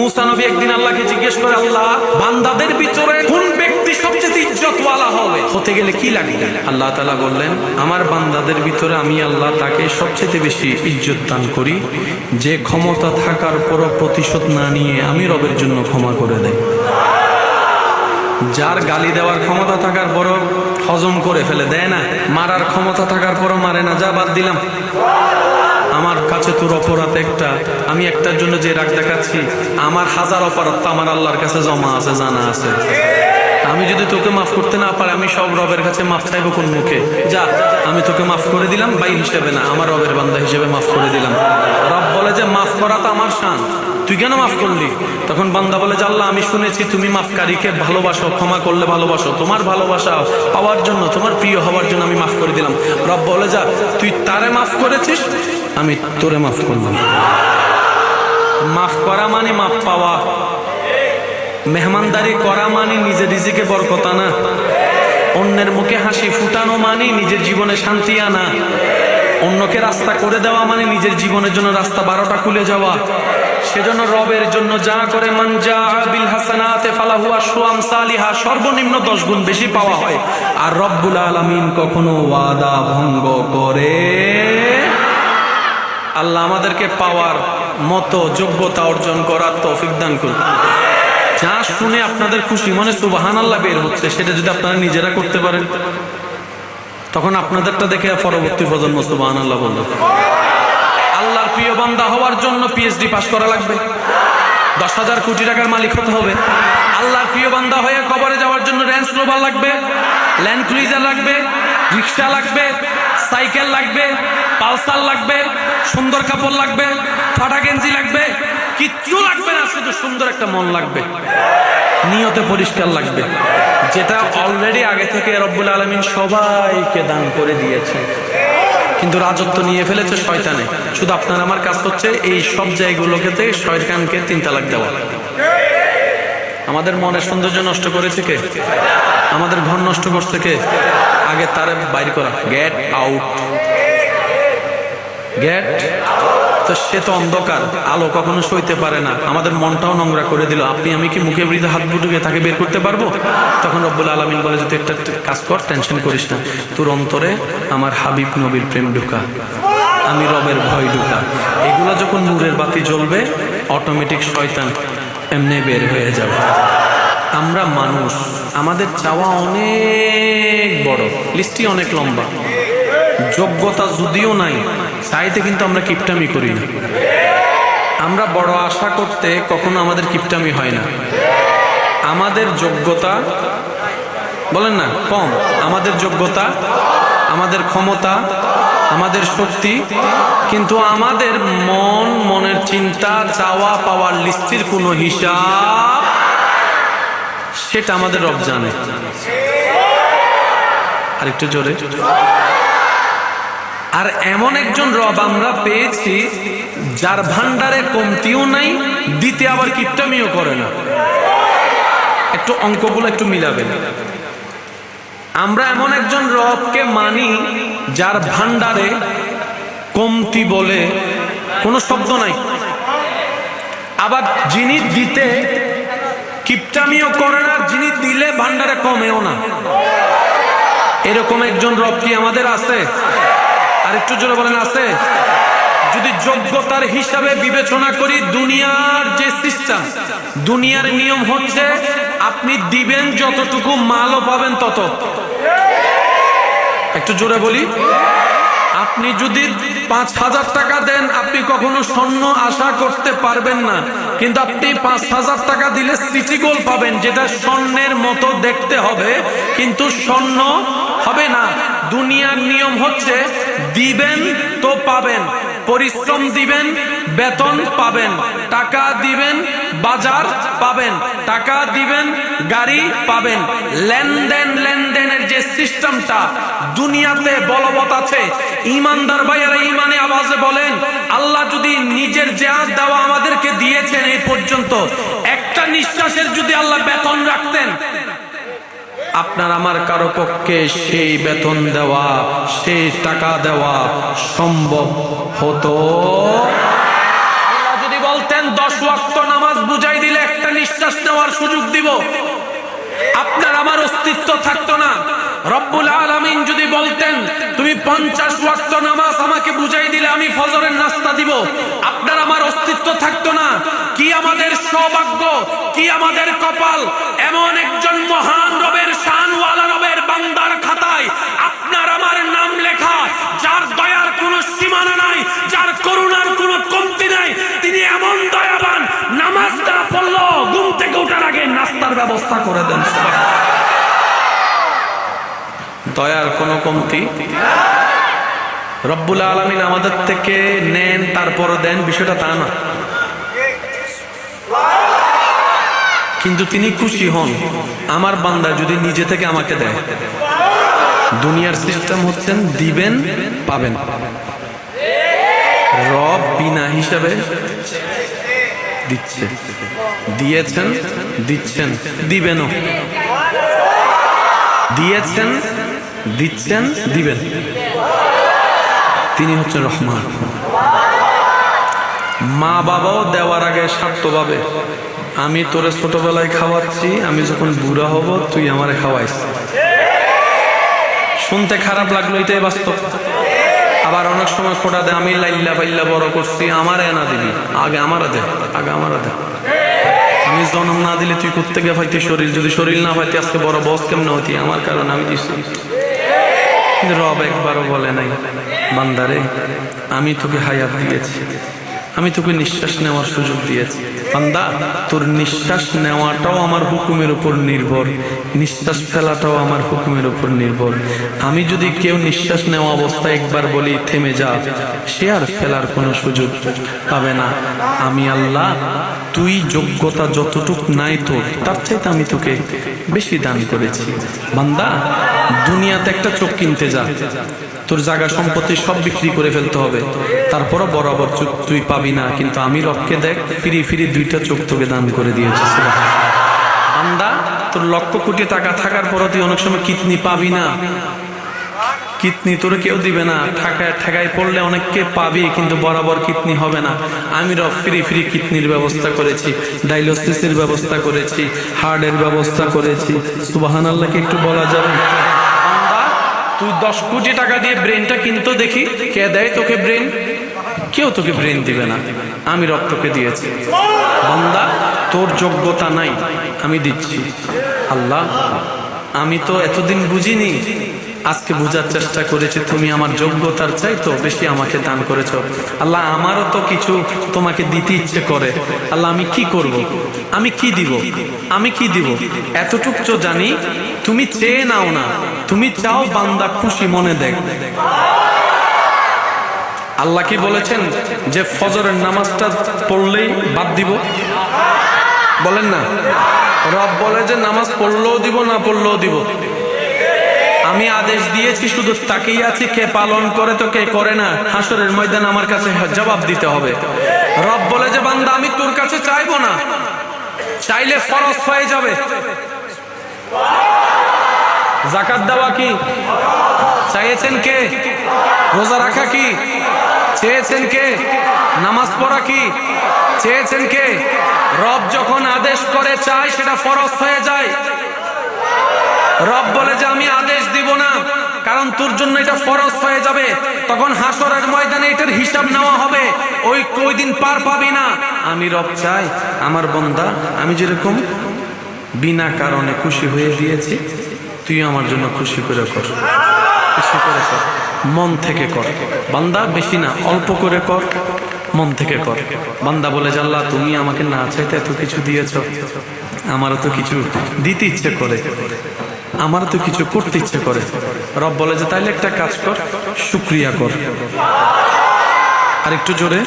মুসা একদিন আল্লাহকে জিজ্ঞেস করে, আল্লাহ, বান্দাদের ভিতরে কোন ব্যক্তি সবচেয়ে ইজ্জতওয়ালা হবে? হতে গেলে কি লাগবে? আল্লাহ তাআলা বললেন, আমার বান্দাদের ভিতরে আমি আল্লাহ তাকে সবচেয়ে বেশি ইজ্জত দান করি। যে ক্ষমতা থাকার পরও প্রতিশোধ না নিয়ে আমি রবের জন্য ক্ষমা করে দেয় যার গালি দেওয়ার ক্ষমতা থাকার পরও হজম করে ফেলে দেয় না। মারার ক্ষমতা থাকার পরও মারে না। যা বাদ দিলাম। আমার কাছে তোর অপরাধ একটা। আমি একটার জন্য যে রাগ দেখাচ্ছি, আমার হাজার অপরাধ তো আমার আল্লাহর কাছে জমা আছে, জানা আছে। আমি যদি তোকে মাফ করতে না পারি, আমি সব রবের কাছে মাফ চাইব কোন মুখে? যা, আমি তোকে মাফ করে দিলাম, বাই হিসেবে না, আমার রবের বান্দা হিসেবে মাফ করে দিলাম। রব বলে যে, মাফ করা তো আমার শান। তুই কেন মাফ করলি? তখন বান্দা বলে আল্লাহ, আমি শুনেছি তুমি মাফকারীকে ভালোবাসো, ক্ষমা করলে ভালোবাসো। তোমার ভালোবাসা পাওয়ার জন্য, তোমার প্রিয় হওয়ার জন্য আমি মাফ করে দিলাম। রব বলে যা, তুই তারে মাফ করেছিস? আমি তোরে মাফ করলাম মাফ করা মানে মাফ পাওয়া। মেহমানদারি করা মানে নিজে রিজিকে বরকতা না অন্যের মুখে হাসি ফুটানো মানে নিজের জীবনে শান্তি আনা। অন্যকে রাস্তা করে দেওয়া মানে নিজের জীবনের জন্য রাস্তা বারোটা খুলে যাওয়া। সেজন্য রবের জন্য যা করে মানজা বিল হাসানাতে ফালাহু আশওয়াম সালিহা, সর্বনিম্ন দশ গুণ বেশি পাওয়া হয়। আর রব্বুল আলামিন কখনো ওয়াদা ভঙ্গ করে আল্লাহ আমাদেরকে পাওয়ার মতো যোগ্যতা অর্জন করার তৌফিক দান করুন। যা শুনে আপনাদের খুশি, মনে সুবাহান আল্লাহ বের হচ্ছে, সেটা যদি আপনারা নিজেরা করতে পারেন। তখন আপনাদেরটা দেখে পরবর্তী প্রজন্ম সুবাহান আল্লাহ বলবে। আল্লাহর প্রিয় বান্দা হওয়ার জন্য পিএইচডি পাস করা লাগবে। দশ হাজার কোটি টাকার মালিক হতে হবে। আল্লাহর প্রিয় বান্দা হয়ে কবরে যাওয়ার জন্য রেঞ্জ রোভার লাগবে ল্যান্ড ক্রুইজার লাগবে রিক্সা লাগবে সাইকেল লাগবে, পালসার লাগবে, সুন্দর কাপড় লাগবে, ফাটা গেঞ্জি লাগবে, কিচ্ছু লাগবে না, শুধু সুন্দর একটা মন লাগবে। নিয়তে পরিষ্কার লাগবে। যেটা অলরেডি আগে থেকে রব্বুল আলমিন সবাইকে দান করে দিয়েছে। কিন্তু রাজত্ব নিয়ে ফেলেছে শয়তানে। শুধু আপনার আমার কাজ হচ্ছে এই সব জায়গাগুলোকে শয়তানকে তিন তালাক দেওয়া। আমাদের মনের সৌন্দর্য নষ্ট করেছে কে? আমাদের ঘর নষ্ট করছে কে? আগে তারে বাইর করা। গেট আউট গেট তো সে তো অন্ধকার। আলো কখনো সইতে পারে না। আমাদের মনটাও নোংরা করে দিল। আপনি, আমি কি মুখে বৃদ্ধ হাত বুটুকে তাকে বের করতে পারব? তখন রব্বুল আলমিন বলে যে তুই একটা কাজ কর টেনশন করিস না। তোর অন্তরে আমার হাবিব নবীর প্রেম ঢুকা। আমি রবের ভয় ঢুকা। এগুলো যখন নূরের বাতি জ্বলবে অটোমেটিক শয়তান এমনি বের হয়ে যাবে। আমরা মানুষ। আমাদের চাওয়া অনেক বড় লিস্টটি অনেক লম্বা। যোগ্যতা যদিও নাই চাইতে কিন্তু আমরা কিপটামি করি না। আমরা বড় আশা করতে কখনো আমাদের কিপটামি হয় না। আমাদের যোগ্যতা, বলেন না, কম। আমাদের যোগ্যতা, আমাদের ক্ষমতা, আমাদের শক্তি, কিন্তু আমাদের মন, মনের চিন্তা, চাওয়া পাওয়ার লিস্টির কোনো হিসাব সেটা আমাদের রব জানে। আরেকটু জোরে। আর এমন একজন রব আমরা পেয়েছি, যার ভান্ডারে কমতিও নাই, দিতে আবার কিপটামিও করে না। একটু অঙ্কগুলো একটু মিলাবেন। আমরা এমন একজন রবকে মানি, যার ভান্ডারে কমতি বলে কোনো শব্দ নাই। আবার যিনি দিতে কিপটামিও করে না, যিনি দিলে ভান্ডারে কমেও না। এরকম একজন রব কি আমাদের আছে? আর একটু জোরে বলেন, আছে? যদি যোগ্যতার হিসাবে বিবেচনা করি, দুনিয়ার যে সিস্টেম, দুনিয়ার নিয়ম হচ্ছে, আপনি দিবেন যতটুকু, মালও পাবেন তত। একটু জোরে বলি। আপনি যদি পাঁচ হাজার টাকা দেন, আপনি কখনো স্বর্ণ আশা করতে পারবেন না। কিন্তু আপনি পাঁচ হাজার টাকা দিলে সিটি গোল পাবেন, যেটা স্বর্ণের মতো দেখতে হবে। কিন্তু স্বর্ণ হবে না। দুনিয়ার নিয়ম হচ্ছে দিবেন তো পাবেন। পরিশ্রম দিবেন, বেতন পাবেন, টাকা দিবেন, বাজার পাবেন, টাকা দিবেন, গাড়ি পাবেন। লেনদেন, লেনদেনের যে সিস্টেমটা দুনিয়াতে বলবৎ আছে। ইমানদার ভাইয়ারা ইমানে আওয়াজে বলেন, আল্লাহ যদি নিজের যা দেওয়া আমাদেরকে দিয়েছেন এই পর্যন্ত, একটা নিঃশ্বাসের যদি আল্লাহ বেতন রাখতেন আপনার আমার কারও পক্ষে সেই বেতন দেওয়া, সেই টাকা দেওয়া সম্ভব হতো? যদি বলতেন, দশ ওয়াক্ত নামাজ বুঝাই দিলে একটা নিঃশ্বাস নেওয়ার সুযোগ দিব। আপনার আমার অস্তিত্ব থাকতো না। রব্বুল আলামিন যদি বলতেন, তুমি পঞ্চাশ ওয়াক্ত নামাজ আমাকে বুঝাই দিলে আমি ফজরের নাস্তা দিব। আপনার আমার অস্তিত্ব থাকতো না। কি আমাদের সৌভাগ্য, কি আমাদের কপাল, এমন একজন মহান রবের ব্যবস্থা করে দেন দয়ার কোনো কমতি? রব্বুল আলমিন আমাদের থেকে নেন, তারপরও দেন, বিষয়টা তা না। কিন্তু তিনি খুশি হন, আমার বান্দা যদি নিজে থেকে আমাকে দেয়। দুনিয়ার সিস্টেম হচ্ছেন, দিবেন, পাবেন। রব বিনা হিসাবে দিচ্ছে। দিয়েছেন, দিচ্ছেন, দিবেনও। দিয়েছেন, দিচ্ছেন, দিবেন। তিনি হচ্ছেন রহমান। মা বাবাও দেওয়ার আগে স্বার্থভাবে আমি তোরে ছোটবেলায় খাওয়াচ্ছি, আমি যখন বুড়া হব, তুই আমারে খাওয়াইস। শুনতে খারাপ লাগল, এটাই বাস্তব। আবার অনেক সময় খোটা দে আমি লাইল্লা পাইল্লা বড় করছি, আমার এনা দিবি। আগে আমার দে, আগে আমার দে। আমি জন্ম না দিলে তুই কোথেকে পাইতি শরীর? যদি শরীর না পাইতি আজকে বড় বস কেমনে হতি? আমার কারণে আমি কিন্তু রব একবারও বলে নাই, বান্দারে, আমি তোকে হায়াত দিয়েছি। আমি তোকে নিঃশ্বাস নেওয়ার সুযোগ দিয়েছি। বান্দা, তোর নিঃশ্বাস নেওয়াটাও আমার হুকুমের উপর নির্ভর, নিঃশ্বাস ফেলাটাও আমার হুকুমের উপর নির্ভর। আমি যদি কেউ নিঃশ্বাস নেওয়া অবস্থায় একবার বলি, থেমে যা সে আর ফেলার কোনো সুযোগ পাবে না। আমি আল্লাহ, তুই যোগ্যতা যতটুক নাই তোর তার চাইতে আমি তোকে বেশি দান করেছি। বান্দা, দুনিয়াতে একটা চোখ কিনতে যা। তোর জায়গা সম্পত্তি সব বিক্রি করে ফেলতে হবে। তারপরও বরাবর চোখ তুই পাবি না, কিন্তু আমি রবকে দেখ ফিরি ফিরি দুইটা চোখ তোকে দান করে দিয়েছে বান্দা, তোর লক্ষ কোটি টাকা থাকার পরও তুই অনেক সময় কিতনি পাবি না। কিতনি তোর কেউ দিবে না। ঠাকায় ঠেকায় পড়লে অনেককে পাবি, কিন্তু বরাবর কিতনি হবে না। আমি রব ফ্রি ফ্রি কিতনির ব্যবস্থা করেছি ডায়ালিসিসের ব্যবস্থা করেছি, হার্টের ব্যবস্থা করেছি। সুবাহান আল্লাহকে একটু বলা যাবে? তুই দশ কোটি টাকা দিয়ে ব্রেনটা কিন্তু দেখি। কে দেয় তোকে ব্রেন? কেউ তোকে ব্রেন দিবে না। আমি রক্তকে দিয়েছি। বান্দা, তোর যোগ্যতা নাই, আমি দিচ্ছি। আল্লাহ, আমি তো এতদিন বুঝিনি। আজকে বোঝার চেষ্টা করেছি, তুমি আমার যোগ্যতার চাই তো বেশি আমাকে দান করেছ। আল্লাহ, আমারও তো কিছু তোমাকে দিতে ইচ্ছে করে। আল্লাহ, আমি কি করব। আমি কি দিব? আমি কি দিব? এতটুক তো জানি। তুমি চেয়ে নাও না। তুমি চাও বান্দা খুশি মনে দেখ। আল্লাহ কি বলেছেন যে ফজরের নামাজটা পড়লেই বাদ দিব? বলেন না। রব বলে যে নামাজ পড়লেও দিব, না পড়লেও দিব। আমি আদেশ দিয়েছি, শুধু তাকেই আছি, কে পালন করে তো কে করে না। হাসরের ময়দান আমার কাছে জবাব দিতে হবে। রব বলে যে, বান্দা, আমি তোর কাছে চাইব না। চাইলে ফরজ হয়ে যাবে। জাকাত দেওয়া কি? চাইছেন কে? রোজা রাখা কি? চেয়েছেন কে? নামাজ পড়া কি? চেয়েছেন কে? রব যখন আদেশ করে চায়, সেটা ফরজ হয়ে যায়। রব বলে যে, আমি আদেশ দিব না, কারণ তোর জন্য এটা ফরজ হয়ে যাবে। তখন হাসরের ময়দানে এটার হিসাব নেওয়া হবে। ওই ওই দিন পার পাবি না। আমি রব চাই, আমার বন্দা, আমি যেরকম বিনা কারণে খুশি হয়ে দিয়েছি, তুই আমার জন্য খুশি করে কর। খুশি করে কর। মন থেকে কর। বান্দা, বেশি না, অল্প করে কর। মন থেকে কর। বান্দা বলে, জাল্লা, তুমি আমাকে না চাইতে এত কিছু দিয়েছ। আমারও তো কিছু দিতে ইচ্ছে করে। আমারও তো কিছু করতে ইচ্ছে করে। রব বলে যে, তাইলে একটা কাজ কর, শুক্রিয়া কর। আর একটু জোরে।